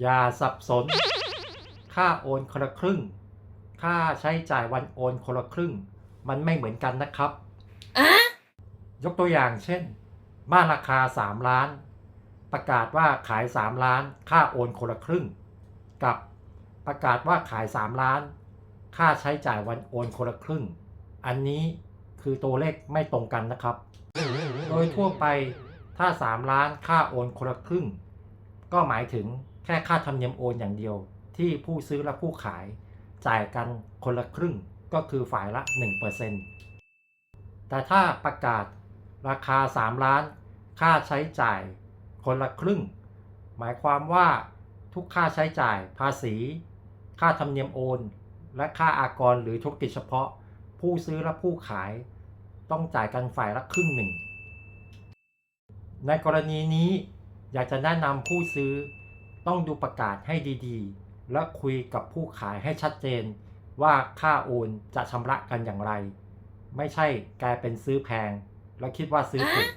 อย่าสับสน ค่าโอนคนละครึ่ง ค่าใช้จ่ายวันโอนคนละครึ่ง มันไม่เหมือนกันนะครับอะยกตัวอย่างเช่น บ้านราคา 3 ล้าน ประกาศว่าขาย 3 ล้าน ค่าโอนคนละครึ่ง กับประกาศว่าขาย 3 ล้าน ค่าใช้จ่ายวันโอนคนละครึ่ง อันนี้คือตัวเลขไม่ตรงกันนะครับ โดยทั่วไปถ้า 3 ล้านค่าโอนคนละครึ่ง ก็หมายถึงแค่ค่าธรรมเนียมโอนอย่างเดียว ที่ผู้ซื้อและผู้ขายจ่ายกันคนละครึ่งก็คือฝ่ายละ 1%แต่ถ้าประกาศราคา 3 ล้าน ค่าใช้จ่ายคนละครึ่ง หมายความว่าทุกค่าใช้จ่ายภาษี ค่าธรรมเนียมโอน และค่าอากรหรือธุรกิจเฉพาะ ผู้ซื้อและผู้ขาย ต้องจ่ายกันฝ่ายละครึ่งหนึ่ง ในกรณีนี้ อยากจะแนะนำผู้ซื้อต้องดูประกาศให้ดีๆ และคุยกับผู้ขายให้ชัดเจน ว่าค่าโอนจะชำระกันอย่างไร ไม่ใช่กลายเป็นซื้อแพง แล้วคิดว่าซื้อถูก